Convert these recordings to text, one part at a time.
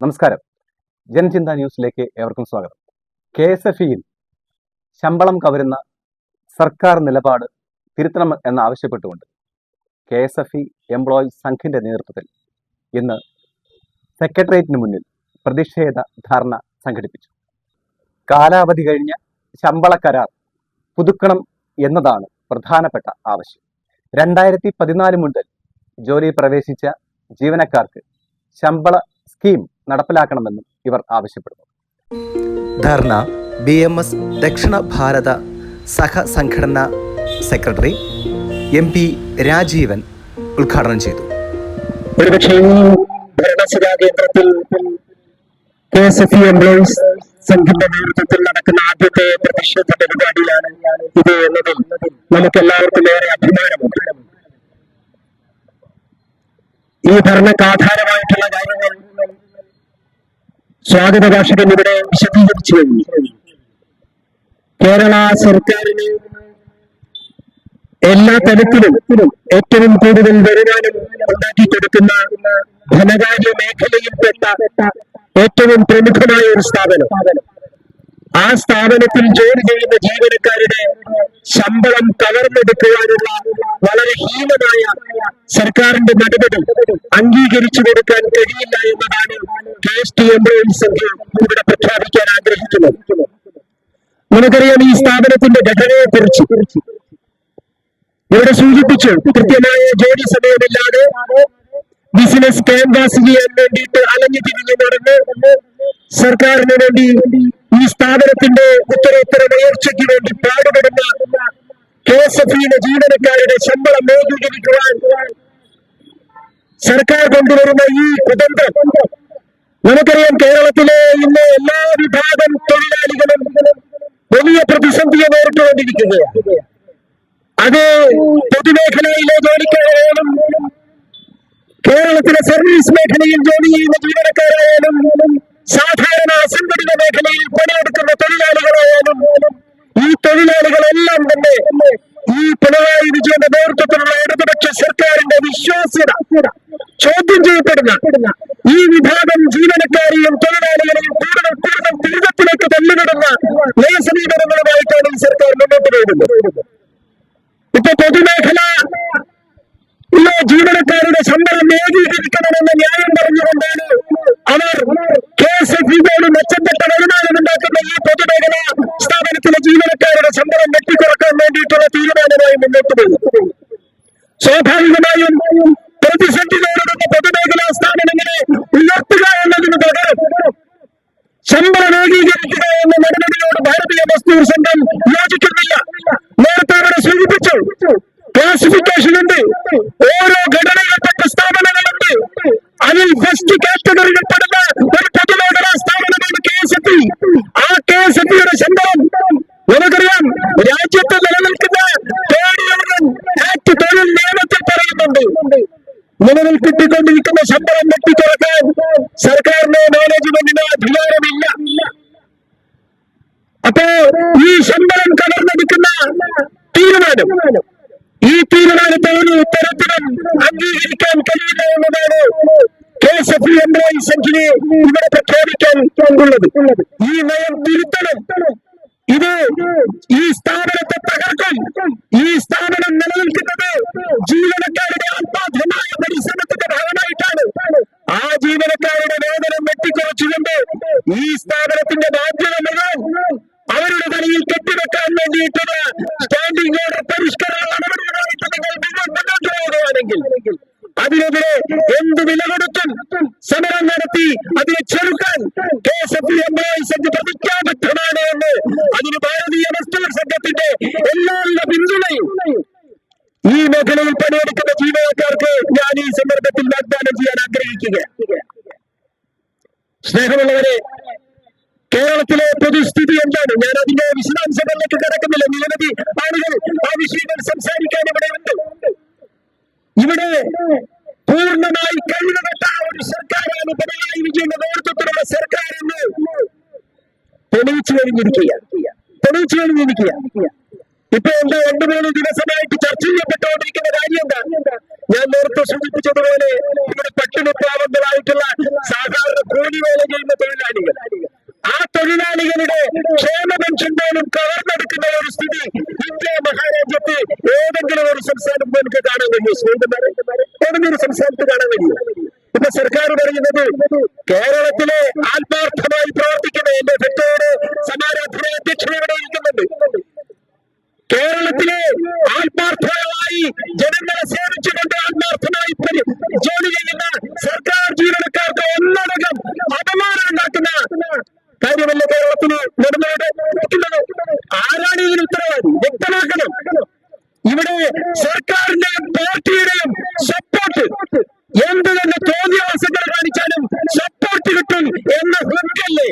നമസ്കാരം. ജനചിന്ത ന്യൂസിലേക്ക് ഏവർക്കും സ്വാഗതം. കെ എസ് എഫ് ഇയിൽ ശമ്പളം കവരുന്ന സർക്കാർ നിലപാട് തിരുത്തണം എന്നാവശ്യപ്പെട്ടുകൊണ്ട് K S F E employees സംഘിന്റെ നേതൃത്വത്തിൽ ഇന്ന് സെക്രട്ടേറിയറ്റിന് മുന്നിൽ പ്രതിഷേധ ധർണ സംഘടിപ്പിച്ചു. കാലാവധി കഴിഞ്ഞ ശമ്പള കരാർ പുതുക്കണം എന്നതാണ് പ്രധാനപ്പെട്ട ആവശ്യം. രണ്ടായിരത്തി പതിനാല് മുതൽ ജോലിയിൽ പ്രവേശിച്ച ജീവനക്കാർക്ക് ശമ്പള സ്കീം നടപ്പിലാക്കണമെന്നും ഇവർ ആവശ്യപ്പെടുന്നു. ധർണ ബി എം എസ് ദക്ഷിണ ഭാരത സഹസംഘടന സെക്രട്ടറി എം പി രാജീവൻ ഉദ്ഘാടനം ചെയ്തു. ഒരുപക്ഷെ ഈ ഭരണസഭാ കേന്ദ്രത്തിൽ കെ എസ് എഫ് എംപ്ലോയീസ് സംഘിന്റെ നേതൃത്വത്തിൽ നടക്കുന്ന ആദ്യത്തെ പ്രതിഷേധ പരിപാടിയിലാണ് ഇത് എന്നതിൽ നമുക്ക് എല്ലാവർക്കും ഏറെ അഭിമാനമുണ്ട്. ഈ ഭരണക്കാധാരമായിട്ടുള്ള കാര്യങ്ങൾ സ്വാഗത ഭാഷകൻ ഇവിടെ വിശദീകരിച്ചു കഴിഞ്ഞു കേരള സർക്കാരിന് എല്ലാ തലത്തിലും ഏറ്റവും കൂടുതൽ വരുമാനം ഉണ്ടാക്കി കൊടുക്കുന്ന ധനകാര്യ മേഖലയിൽപ്പെട്ട ഏറ്റവും പ്രമുഖമായ ഒരു സ്ഥാപനം. ആ സ്ഥാപനത്തിൽ ജോലി ചെയ്യുന്ന ജീവനക്കാരുടെ ശമ്പളം കവർന്നെടുക്കുവാനുള്ള വളരെ ഹീനമായ സർക്കാരിന്റെ നടപടി അംഗീകരിച്ചു കൊടുക്കാൻ കഴിയില്ല എന്നതാണ് കെ എസ് ടി എംപ്ലോയീസ് സംഘം ഇവിടെ പ്രഖ്യാപിക്കാൻ ആഗ്രഹിക്കുന്നത്. നമുക്കറിയാം ഈ സ്ഥാപനത്തിന്റെ ഘടനയെ കുറിച്ച് ഇവിടെ സൂചിപ്പിച്ചു കൃത്യമായ ജോലി സമയമില്ലാതെ ബിസിനസ് ക്യാൻവാസ് ചെയ്യാൻ വേണ്ടിയിട്ട് അലഞ്ഞു തിരിഞ്ഞു നടന്ന് സർക്കാരിന് വേണ്ടി ഈ സ്ഥാപനത്തിന്റെ ഉത്തരോത്തര ഉയർച്ചയ്ക്ക് വേണ്ടി പാടുപെടുന്ന കെ എസ് എഫ് ജീവനക്കാരുടെ ശമ്പളം ഏകീകരിക്കുവാൻ സർക്കാർ കൊണ്ടുവരുന്ന ഈ കുതന്ത്രം നമുക്കറിയാം കേരളത്തിലെ ഇന്ന് എല്ലാ വിഭാഗം തൊഴിലാളികളും വലിയ പ്രതിസന്ധിയെ നേരിട്ടുകൊണ്ടിരിക്കുകയാണ്. അത് പൊതുമേഖലയിലെ ജോലിക്കാരായാലും കേരളത്തിലെ സർവീസ് മേഖലയിൽ ജോലി ചെയ്യുന്ന ജീവനക്കാരായാലും സാധാരണ അസംഘടിത മേഖലയിൽ പണിയെടുക്കുന്ന തൊഴിലാളികളായാലും ഈ തൊഴിലാളികളെല്ലാം തന്നെ ഈ പിണറായി വിജയന്റെ നേതൃത്വത്തിലുള്ള ഇടതുപക്ഷ സർക്കാരിന്റെ വിശ്വാസ്യത ചോദ്യം ചെയ്യപ്പെടുന്ന ഈ വിഭാഗം ജീവനക്കാരെയും തൊഴിലാളികളെയും കൂടുതൽ കൂടുതൽ ദുരിതത്തിലേക്ക് തള്ളിവിടുന്ന നയസമീപനങ്ങളുമായിട്ടാണ് ഈ സർക്കാർ മുന്നോട്ട് പോകുന്നത്. ഇപ്പൊ പൊതുമേഖല ഇന്ന് ജീവനക്കാരുടെ ശമ്പളം ഏകീകരിക്കണമെന്ന ന്യായം പറഞ്ഞുകൊണ്ടാണ് ശമ്പളം നമുക്കറിയാം രാജ്യത്ത് നിലനിൽക്കുന്ന ആക്ട് തൊഴിൽ നിയമത്തിൽ പറയുന്നുണ്ട്. നിലനിൽക്കിക്കൊണ്ടിരിക്കുന്ന ശമ്പളം വെട്ടിക്കുറക്കാൻ സർക്കാരിന് മാനേജ്മെന്റിന് അധികാരമില്ല. അപ്പോ ഈ ശമ്പളം കവർന്നെടുക്കുന്ന തീരുമാനം ഈ തീരുമാനത്തെ ഒരു തരത്തിലും അംഗീകരിക്കാൻ കഴിയില്ല എന്നതാണ് കെ എസ് എഫ് എംപ്ലോയി സംഘിനെ ഇവിടെ പ്രഖ്യാപിക്കാൻ ഉള്ളത്. ഈ നയം തിരുത്തണം. ഇത് ഈ സ്ഥാപനത്തെ തകർക്കും. ഈ സ്ഥാപനം നിലനിൽക്കുന്നത് ജീവനക്കാരുടെ ആത്മാർത്ഥമായ പരിശ്രമത്തിന്റെ ഭാഗമായിട്ടാണ്. ആ ജീവനക്കാരുടെ വേതനം വെട്ടിക്കുറച്ചുകൊണ്ട് ഈ സ്ഥാപനത്തിന്റെ പൂർണമായി കഴിവുകെട്ട ഒരു സർക്കാരാണ് പിണറായി വിജയന്റെ നേതൃത്വത്തിലുള്ള സർക്കാർ എന്ന് തെളിയിച്ചു കഴിഞ്ഞിരിക്കുക. തെളിയിച്ചു കഴിഞ്ഞിരിക്കുക. ഇപ്പൊ എന്റെ രണ്ടു മൂന്ന് ദിവസമായിട്ട് ചർച്ച ചെയ്യപ്പെട്ടുകൊണ്ടിരിക്കുന്ന കാര്യം എന്താ? ഞാൻ നേരത്തെ സൂചിപ്പിച്ചതുപോലെ ഇവിടെ പട്ടിണി പാവങ്ങളായിട്ടുള്ള സാധാരണ കൂലി വേല ചെയ്യുന്ന തൊഴിലാളികൾ. ആ തൊഴിലാളികളുടെ ക്ഷേമ പെൻഷൻ പോലും കവർന്നെടുക്കുന്ന ഒരു സ്ഥിതി ഇന്ത്യ മഹാരാജ്യത്ത് ഏതെങ്കിലും ഒരു സംസ്ഥാനം പോലും കാണാൻ കഴിയും സ്നേഹിതന്മാരെ ഏതെങ്കിലും ഒരു സംസ്ഥാനത്ത് കാണാൻ കഴിയും ഇപ്പൊ സർക്കാർ പറയുന്നത് കേരളത്തിലെ ആത്മാർത്ഥമായി പ്രവർത്തിക്കുന്ന എന്റെ ഭക്തോട് സമാരാധന അധ്യക്ഷൻ ഇവിടെ ഇരിക്കുന്നുണ്ട് കേരളത്തിലെ ആത്മാർത്ഥമായി ജനങ്ങളെ സേവിച്ചുകൊണ്ട് ആത്മാർത്ഥമായി പരി- ജോലി ചെയ്യുന്ന സർക്കാർ ജീവനക്കാർക്ക് ഒന്നടങ്കം അപമാനം ഉണ്ടാക്കുന്ന കാര്യമല്ല കേരളത്തിൽ നടന്നുകൊണ്ടിരിക്കുന്നത് ആരാണ് ഇതിന് ഉത്തരവാദി വ്യക്തമാക്കണം ഇവിടെ സർക്കാരിന്റെയും പാർട്ടിയുടെയും സപ്പോർട്ട് എന്ത് തന്നെ തോന്നിയവാസങ്ങൾ കാണിച്ചാലും സപ്പോർട്ട് കിട്ടും എന്ന ഹൃദയല്ലേ?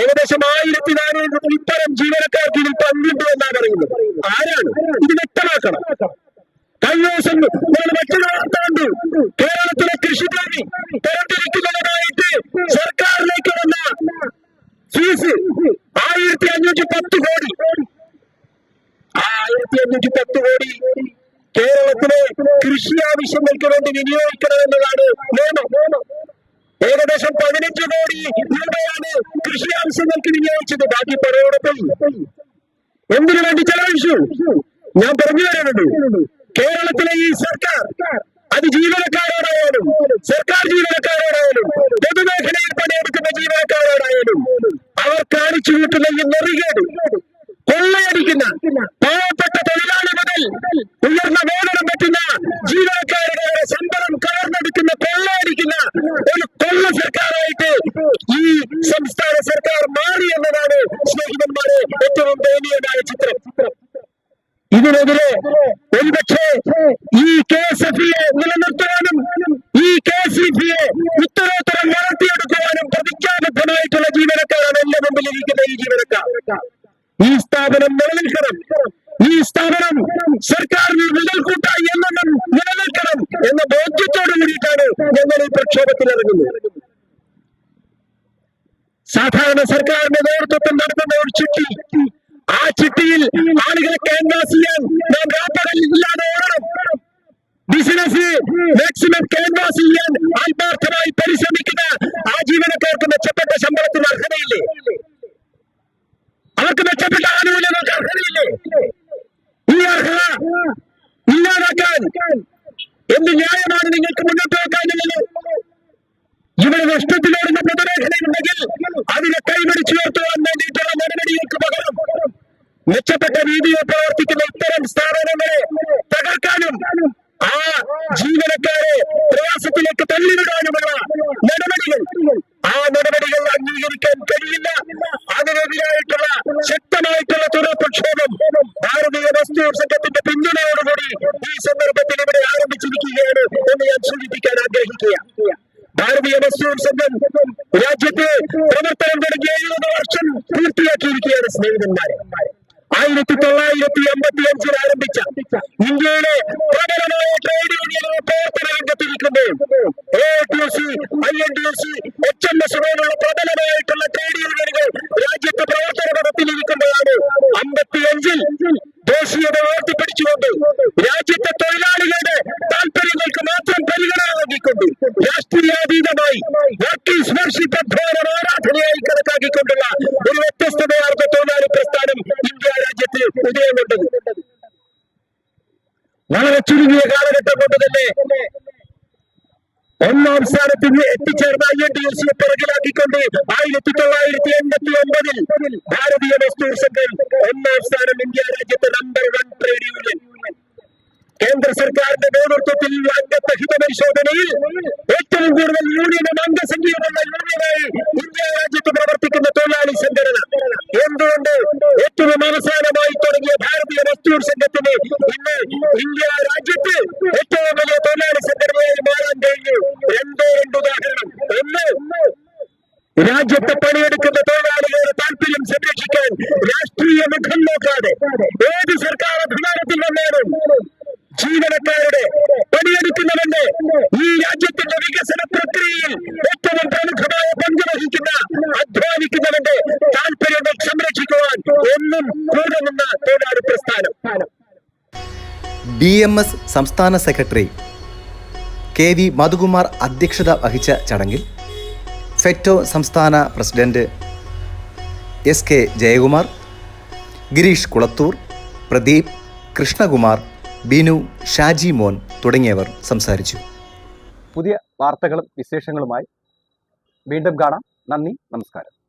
ഏകദേശം ആയിരത്തി നാനൂറ് ഇത്തരം ജീവനക്കാർക്ക് ഇതിൽ പങ്കുണ്ട് എന്നാണ് പറയുന്നത് ആരാണ്? ഇത് വ്യക്തമാക്കണം. കഴിഞ്ഞ ദിവസം നമ്മൾ മറ്റൊരു വാർത്ത കണ്ടു. കേരളത്തിലെ കൃഷിഭൂമി തരംതിരിക്കുന്നതിനായിട്ട് സർക്കാരിലേക്ക് വന്ന ഫീസ് ആയിരത്തി അഞ്ഞൂറ്റി പത്ത് കോടി. ആയിരത്തി അഞ്ഞൂറ്റി പത്ത് കോടി കേരളത്തിലെ കൃഷി ആവശ്യങ്ങൾക്ക് വേണ്ടി വിനിയോഗിക്കണമെന്നതാണ് നിയമം. ഏകദേശം പതിനഞ്ച് കോടി രൂപയാണ് കൃഷി ആവശ്യങ്ങൾക്ക് വിനിയോഗിച്ചത്. ബാക്കി പണയോടെ പോയി എന്തിനു വേണ്ടി ചെലവഴിച്ചു? ഞാൻ പറഞ്ഞു തരുന്നുണ്ട്. കേരളത്തിലെ ഈ സർക്കാർ അത് ജീവനക്കാരോടായാലും സർക്കാർ ജീവനക്കാരോടായാലും പൊതുമേഖലയിൽ പണിയെടുക്കുന്ന ജീവനക്കാരോടായാലും അവർ കാണിച്ചു കൂട്ടുന്ന ഈ നെറികേട് കൊള്ളയടിക്കുന്ന പാവപ്പെട്ട തൊഴിലാളി മുതൽ ഉയർന്ന വേതനം പറ്റുന്ന ജീവനക്കാരുടെ ശമ്പളം കവർന്നെടുക്കുന്ന കൊള്ളയടിക്കുന്ന ഒരു കൊള്ള സർക്കാരായിട്ട് ഈ സംസ്ഥാന സർക്കാർ മാറി എന്നതാണ് സ്നേഹിതന്മാരെ ഏറ്റവും ദയനീയമായ ചിത്രം. ഇതിനെതിരെ നേതൃത്വത്തിൽ നടത്തുന്ന ഒരു ചിട്ടി. ആ ചിട്ടിയിൽ ആളുകളെ ക്യാൻവാസ് ചെയ്യാൻ നാം രാപ്പകലില്ലാതെ ഓടണം. ബിസിനസ് മാക്സിമം ക്യാൻവാസ് ചെയ്യാൻ ആത്മാർത്ഥമായി പരിശ്രമിക്കുന്ന ആ ജീവനക്കാർക്ക് മെച്ചപ്പെട്ട ശമ്പളത്തിന് അർഹതയില്ലേ? അവർക്ക് മെച്ചപ്പെട്ട ആനുകൂല്യങ്ങൾക്ക് അർഹതയില്ലേ? ഈ അർഹത ഇല്ലാതാക്കാൻ എന്ത് ന്യായമാണ് നിങ്ങൾക്ക് മുന്നോട്ട് വെക്കാനുള്ളത് ഇവിടെ നഷ്ടത്തിലോടുന്ന പൊതുമേഖലയുണ്ടെങ്കിൽ അതിനെ കൈപിടിച്ചുയർത്തുവാൻ വേണ്ടിയിട്ടുള്ള നടപടികൾക്ക് പകരം മെച്ചപ്പെട്ട രീതിയിൽ പ്രവർത്തിക്കുന്ന ഇത്തരം സ്ഥാപനങ്ങളെ തകർക്കാനും ആ ജീവനക്കാരെ പ്രയാസത്തിലേക്ക് തള്ളിവിടാനുമുള്ള നടപടികൾ ആ നടപടികൾ അംഗീകരിക്കാൻ കഴിയില്ല. അതിനെതിരായിട്ടുള്ള ശക്തമായിട്ടുള്ള തുടർ പ്രക്ഷോഭം ഭാരതീയ വസ്തു സംഘത്തിന്റെ പിന്തുണയോടുകൂടി ഈ സന്ദർഭത്തിൽ ഇവിടെ ആരംഭിച്ചിരിക്കുകയാണ് എന്ന് ഞാൻ സൂചിപ്പിക്കാൻ ആഗ്രഹിക്കുക ഭാരതീയ മുസ്ലിം സംഘം രാജ്യത്തെ പ്രവർത്തനം തുടങ്ങി എഴുപത് വർഷം പൂർത്തിയാക്കിയിരിക്കുകയാണ് സ്നേഹിതന്മാരെ. ആയിരത്തി തൊള്ളായിരത്തി എൺപത്തി അഞ്ചിൽ ആരംഭിച്ച ഇന്ത്യയിലെ പ്രബലമായ ട്രേഡ് യൂണിയനുകൾ പ്രവർത്തന രംഗത്തിരിക്കുമ്പോൾ A I N T C H M S പോലുള്ള പ്രബലമായിട്ടുള്ള ട്രേഡ് യൂണിയനുകൾ രാജ്യത്ത് പ്രവർത്തന പദത്തിലിരിക്കുമ്പോഴാണ് അമ്പത്തി അഞ്ചിൽ ദേശീയത ഉയർത്തിപ്പിടിച്ചുകൊണ്ട് രാജ്യത്തെ ഒന്നാം സ്ഥാനത്ത് ഇന്ന് എത്തിച്ചേർന്ന ഐ എൻ ഡി എൽ സിയെ പിറകിലാക്കിക്കൊണ്ട് ആയിരത്തി തൊള്ളായിരത്തി എൺപത്തി ഒമ്പതിൽ ഭാരതീയ വസ്തു സംഘം ഒന്നാം സ്ഥാനം ഇന്ത്യ രാജ്യത്തെ നമ്പർ വൺ ട്രേഡ് യൂണിയൻ കേന്ദ്ര സർക്കാരിന്റെ നേതൃത്വത്തിൽ അംഗത്വ ഹിതപരിശോധനയിൽ ഏറ്റവും കൂടുതൽ യൂണിയനും അംഗസംഖ്യയുമുള്ള യൂണിയനായി ഇന്ത്യ രാജ്യത്ത് പ്രവർത്തിക്കുന്ന തൊഴിലാളി രാജ്യത്തെ പണിയെടുക്കുന്ന തൊഴിലാളികളുടെ താല്പര്യം സംരക്ഷിക്കാൻ രാഷ്ട്രീയ മുഖം നോക്കാതെ ഏത് സർക്കാർ അധികാരത്തിൽ വന്നാലും ജീവനക്കാരുടെ പണിയെടുക്കുന്നവന്റെ ഈ രാജ്യത്തിന്റെ വികസന പ്രക്രിയയിൽ ഏറ്റവും പ്രമുഖമായ പങ്ക് വഹിക്കുന്ന അധ്വാനിക്കുന്നവന്റെ താല്പര്യങ്ങൾ സംരക്ഷിക്കുവാൻ ഒന്നും കൂടുമെന്ന് തൊഴിലാളി പ്രസ്ഥാനം. ഡി എം എസ് സംസ്ഥാന സെക്രട്ടറി കെ വി മധുകുമാർ അധ്യക്ഷത വഹിച്ച ചടങ്ങിൽ ഫെറ്റോ സംസ്ഥാന president S K Jayakumar Girish Kulathoor Pradeep Krishnakumar Binu Shajimon തുടങ്ങിയവർ സംസാരിച്ചു. പുതിയ വാർത്തകളും വിശേഷങ്ങളുമായി വീണ്ടും കാണാം. നന്ദി നമസ്കാരം.